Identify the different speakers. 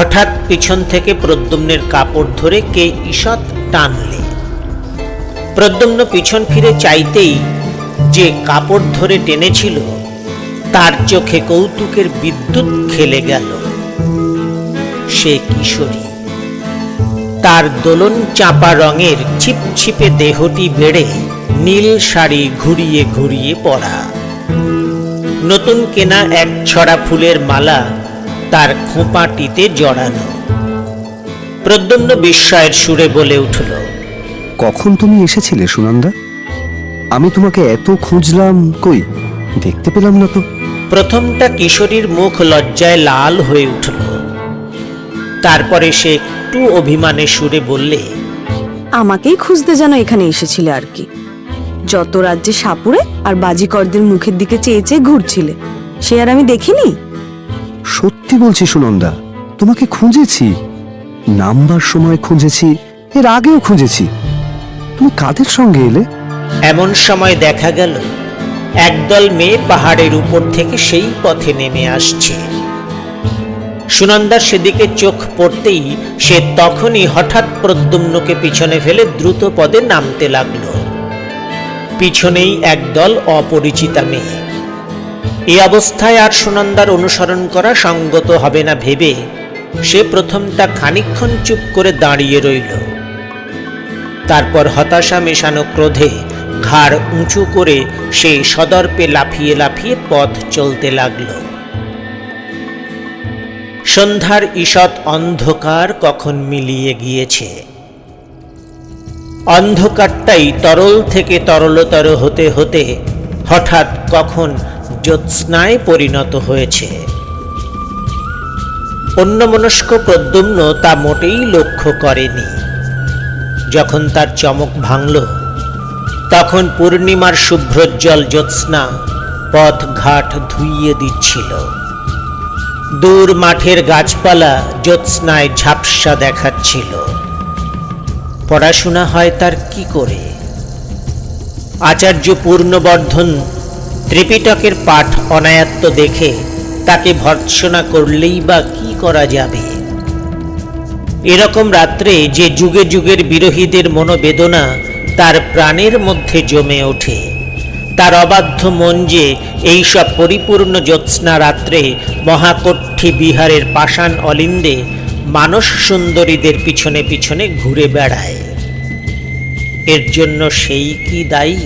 Speaker 1: হঠাৎ পিছন থেকে প্রদ্যুম্নের কাপড় ধরে কে ঈষৎ টানলে। প্রদ্যুম্ন পিছন ফিরে চাইতেই যে কাপড় ধরে টেনেছিল, তার চোখে কৌতুকের বিদ্যুৎ খেলে গেল। সে কিশোরী। তার দোলন চাপা রঙের ছিপছিপে দেহটি বেড়ে নীল শাড়ি ঘুরিয়ে ঘুরিয়ে পরা নতুন কেনা এক ছড়া ফুলের মালা তার খোঁপাটিতে জড়ানো। প্রদ্যুম্ন বিস্ময়ের সুরে বলে উঠল
Speaker 2: কখন তুমি এসেছিলে সুনন্দা? আমি তোমাকে এত খুঁজলাম কই? দেখতে পেলাম না তো।
Speaker 1: প্রথমটা কিশোরীর মুখ লজ্জায় লাল হয়ে উঠল। তারপরে সে একটু অভিমানে সুরে বললে
Speaker 3: আমাকেই খুঁজতে যেন এখানে এসেছিলে আর কি। যত রাজ্যে সাপুড়ে আর বাজিকরদের মুখের দিকে চেয়ে চেয়ে ঘুরছিলে সে আর আমি দেখিনি?
Speaker 2: সত্যি বলছি সুনন্দা, তোমাকে খুঁজেছি। নামবার সময় খুঁজেছি, এর আগেও খুঁজেছি। তুমি কাদের সঙ্গে এলে?
Speaker 1: এমন সময় দেখা গেল, একদল মেয়ে পাহাড়ের উপর থেকে সেই পথে নেমে আসছে। সুনন্দার সেদিকে চোখ পড়তেই সে তখনই হঠাৎ প্রদ্যুম্নকে পিছনে ফেলে দ্রুত পদে নামতে লাগল। পিছনেই একদল অপরিচিতা মেয়ে। এই অবস্থায় আর সুনন্দার অনুসরণ করা সঙ্গত হবে না ভেবে সে প্রথমটা খানিকক্ষণ চুপ করে দাঁড়িয়ে রইল। তারপর হতাশা মেশানো ক্রোধে ঘাড় উঁচু করে সে সদর্পে লাফিয়ে লাফিয়ে পথ চলতে লাগল। সন্ধ্যার ঈষৎ অন্ধকার কখন মিলিয়ে গিয়েছে? অন্ধকারটাই তরল থেকে তরলতর হতে হতে হঠাৎ কখন জ্যোৎস্নায় পরিণত হয়েছে। অন্যমনস্ক প্রদ্যুম্ন তা মোটেই লক্ষ্য করেনি। যখন তার চমক ভাঙল, তখন পূর্ণিমার শুভ্রজ্জ্বল জ্যোৎস্না পথ ঘাট ধুইয়ে দিচ্ছিল। দূর মাঠের গাছপালা জ্যোৎস্নায় ঝাপসা দেখাচ্ছিল। পড়াশোনা হয় তার কি করে? আচার্য পূর্ণবর্ধন ত্রিপিটকের পাঠ অনায়াত্ত দেখে তাকে ভর্ৎসনা করলেই বা কি করা যাবে? এরকম রাত্রে যে যুগে যুগের বিরোহীদের মনোবেদনা তার প্রাণের মধ্যে জমে ওঠে। তার অবাধ্য মন যে এইসব পরিপূর্ণ জ্যোৎস্না রাত্রে মহাকঠ্যি বিহারের পাষাণ অলিন্দে মানস সুন্দরীদের পিছনে পিছনে ঘুরে বেড়ায়। এর জন্য সেই কি দায়ী?